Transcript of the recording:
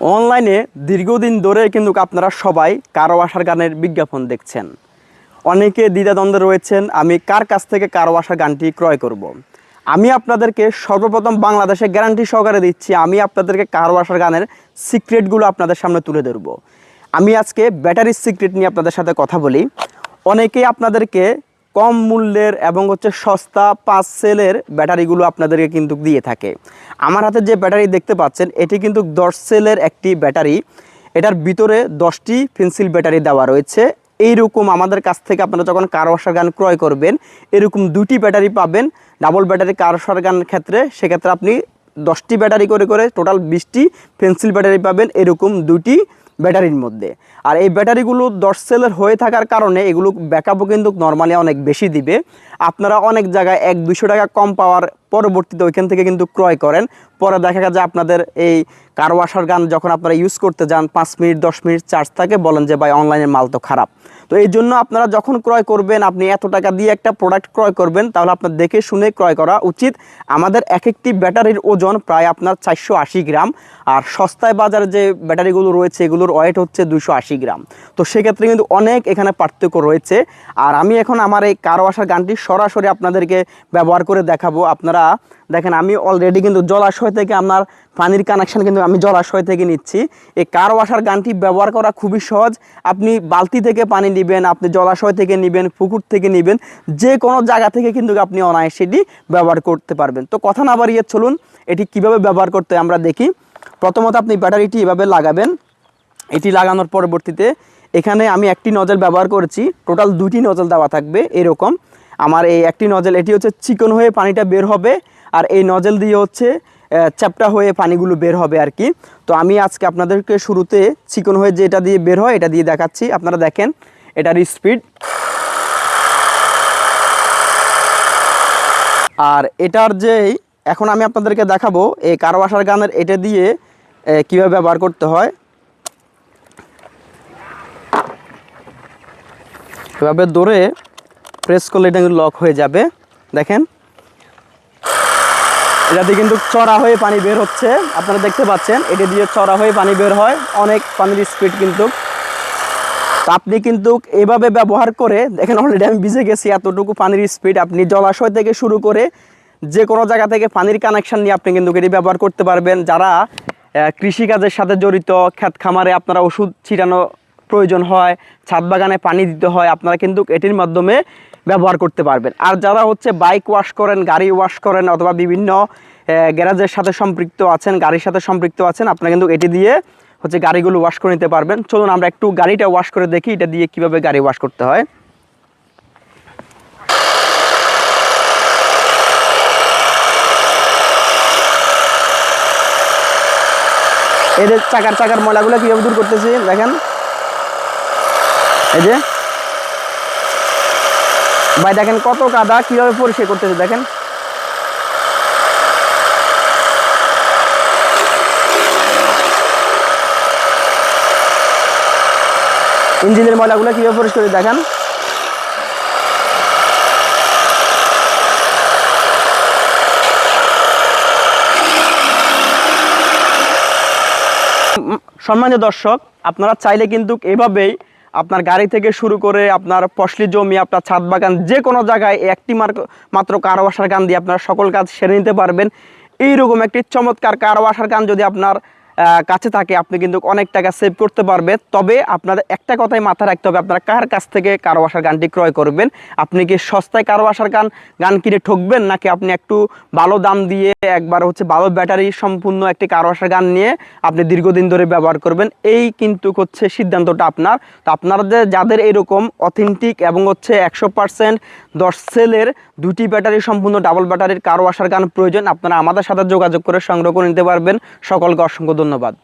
অনলাইনে দীর্ঘদিন ধরে কিন্তু আপনারা সবাই কারও আসার গানের বিজ্ঞাপন দেখছেন। অনেকে দ্বিধাদ্বন্দ্বে রয়েছেন, আমি কার কাছ থেকে কারও আসার গানটি ক্রয় করব। আমি আপনাদেরকে সর্বপ্রথম বাংলাদেশে গ্যারান্টি সহকারে দিচ্ছি, আমি আপনাদেরকে কারও আসার গানের সিক্রেটগুলো আপনাদের সামনে তুলে ধরব। আমি আজকে ব্যাটারির সিক্রেট নিয়ে আপনাদের সাথে কথা বলি। অনেকেই আপনাদেরকে কম মূল্যের এবং হচ্ছে সস্তা পাঁচ সেলের ব্যাটারিগুলো আপনাদেরকে কিন্তু দিয়ে থাকে। আমার হাতে যে ব্যাটারি দেখতে পাচ্ছেন, এটি কিন্তু দশ সেলের একটি ব্যাটারি। এটার ভিতরে দশটি পেন্সিল ব্যাটারি দেওয়া রয়েছে। এইরকম আমাদের কাছ থেকে আপনারা যখন কারওয়াশার গান ক্রয় করবেন, এরকম দুটি ব্যাটারি পাবেন। ডাবল ব্যাটারি কারওয়াশার গান ক্ষেত্রে সেক্ষেত্রে আপনি দশটি ব্যাটারি করে করে টোটাল বিশটি পেন্সিল ব্যাটারি পাবেন। এরকম দুটি ব্যাটারির মধ্যে। আর এই ব্যাটারিগুলো দশ সেলের হয়ে থাকার কারণে এগুলো ব্যাকআপও কিন্তু নর্মালি অনেক বেশি দিবে। আপনারা অনেক জায়গায় এক দুশো টাকা কম পাওয়ার পরবর্তীতে ওইখান থেকে কিন্তু ক্রয় করেন। পরে দেখা যায় আপনাদের এই কার ওয়াশার গান যখন আপনারা ইউজ করতে যান, পাঁচ মিনিট, দশ মিনিট চার্জ থাকে, বলেন যে, ভাই অনলাইনের মাল তো খারাপ। তো এই জন্য আপনারা যখন ক্রয় করবেন, আপনি এত টাকা দিয়ে একটা প্রোডাক্ট ক্রয় করবেন, তাহলে আপনার দেখে শুনে ক্রয় করা উচিত। আমাদের এক একটি ব্যাটারির ওজন প্রায় আপনার চারশো আশি গ্রাম, আর সস্তায় বাজারে যে ব্যাটারিগুলো রয়েছে, এগুলোর ওয়েট হচ্ছে দুশো গ্রাম। তো সেক্ষেত্রে কিন্তু অনেক এখানে পার্থক্য রয়েছে। আর আমি এখন আমার এই কারও আসার গানটি সরাসরি আপনাদেরকে ব্যবহার করে দেখাবো। আপনারা দেখেন আমি অলরেডি কিন্তু জলাশয় থেকে আপনার পানির কানেকশন কিন্তু আমি জলাশয় থেকে নিচ্ছি। এই কার ওয়াশার গানটি ব্যবহার করা খুবই সহজ। আপনি বালতি থেকে পানি নেবেন, আপনি জলাশয় থেকে নেবেন, পুকুর থেকে নেবেন, যে কোনো জায়গা থেকে কিন্তু আপনি অনায়াসে এটি ব্যবহার করতে পারবেন। তো কথা না বাড়িয়ে চলুন, এটি কীভাবে ব্যবহার করতে আমরা দেখি। প্রথমত আপনি ব্যাটারিটি এভাবে লাগাবেন। এটি লাগানোর পরবর্তীতে এখানে আমি একটি নজল ব্যবহার করেছি। টোটাল দুটি নজল দেওয়া থাকবে, এরকম। আমার এই একটি নজল এটি হচ্ছে চিকন হয়ে পানিটা বের হবে আর এই নজল দিয়ে হচ্ছে চ্যাপটা হয়ে পানিগুলো বের হবে আর কি। তো আমি আজকে আপনাদেরকে শুরুতে চিকন হয়ে যেটা দিয়ে বের হয় এটা দিয়ে দেখাচ্ছি। আপনারা দেখেন, এটার স্পিড আর এটার যে, এখন আমি আপনাদেরকে দেখাবো, এই কারওয়াশার গানের এটা দিয়ে কীভাবে ব্যবহার করতে হয়। এভাবে ধরে প্রেস করলে এটা কিন্তু লক হয়ে যাবে। দেখেন। এটাতে কিন্তু চড়া হয়ে পানি বের হচ্ছে। আপনারা দেখতে পাচ্ছেন, এটা দিয়ে চড়া হয়ে পানি বের হয়। অনেক পানির স্পিড কিন্তু। আপনি কিন্তু এভাবে ব্যবহার করে, দেখেন অলরেডি আমি ভিজে গেছি, এতটুকু পানির স্পিড আপনি জলাশয় থেকে শুরু করে যে কোনো জায়গা থেকে পানির কানেকশন নিয়ে আপনি কিন্তু এটি ব্যবহার করতে পারবেন। যারা কৃষিকাজের সাথে জড়িত, ক্ষেত খামারে আপনারা ওষুধ ছিটানো প্রয়োজন হয়, ছাদ বাগানে পানি দিতে হয়, আপনারা কিন্তু এটির মাধ্যমে ব্যবহার করতে পারবেন। আর যারা হচ্ছে বাইক ওয়াশ করেন, গাড়ি ওয়াশ করেন অথবা বিভিন্ন গ্যারাজের সাথে সম্পৃক্ত আছেন, গাড়ির সাথে সম্পৃক্ত আছেন, আপনারা কিন্তু এটি দিয়ে হচ্ছে গাড়িগুলো ওয়াশ করে নিতে পারবেন। চলুন আমরা একটু গাড়িটা ওয়াশ করে দেখি, এটা দিয়ে কীভাবে গাড়ি ওয়াশ করতে হয়। এদের চাকার চাকার ময়লাগুলো কীভাবে দূর করতেছি, দেখেন। এই যে। ভাই, দেখেন কত কাদা, কীভাবে পরিষ্কার করতেছে, দেখেন। ইঞ্জিনের ময়লাগুলো কীভাবে পরিষ্কার করে, দেখেন। সম্মানিত দর্শক, আপনারা চাইলে কিন্তু এভাবেই আপনার গাড়ি থেকে শুরু করে আপনার ফসলি জমি, আপনার ছাদ বাগান, যে কোনো জায়গায় একটি মাত্র কারওয়াশার গান দিয়ে আপনার সকল কাজ সেরে নিতে পারবেন। এইরকম একটি চমৎকার কারওয়াশার গান যদি আপনার কাছে থাকে, আপনি কিন্তু অনেক টাকা সেভ করতে পারবেন। তবে আপনাদের একটা কথাই মাথায় রাখতে হবে, আপনারা কার কাছ থেকে কারও আসার গানটি ক্রয় করবেন? আপনি কি সস্তায় কারও আসার গান গান কিনে ঠকবেন, নাকি আপনি একটু ভালো দাম দিয়ে একবার হচ্ছে ভালো ব্যাটারি সম্পূর্ণ একটি কারও আসার গান নিয়ে আপনি দীর্ঘদিন ধরে ব্যবহার করবেন? এই কিন্তু হচ্ছে সিদ্ধান্তটা আপনার। তো আপনাদের যাদের এরকম অথেন্টিক এবং হচ্ছে একশো পার্সেন্ট দশ সেলের দুটি ব্যাটারি সম্পূর্ণ ডাবল ব্যাটারির কারও আসার গান প্রয়োজন, আপনারা আমাদের সাথে যোগাযোগ করে সংগ্রহ করে নিতে পারবেন। সকলকে অসংখ্য ধন্যবাদ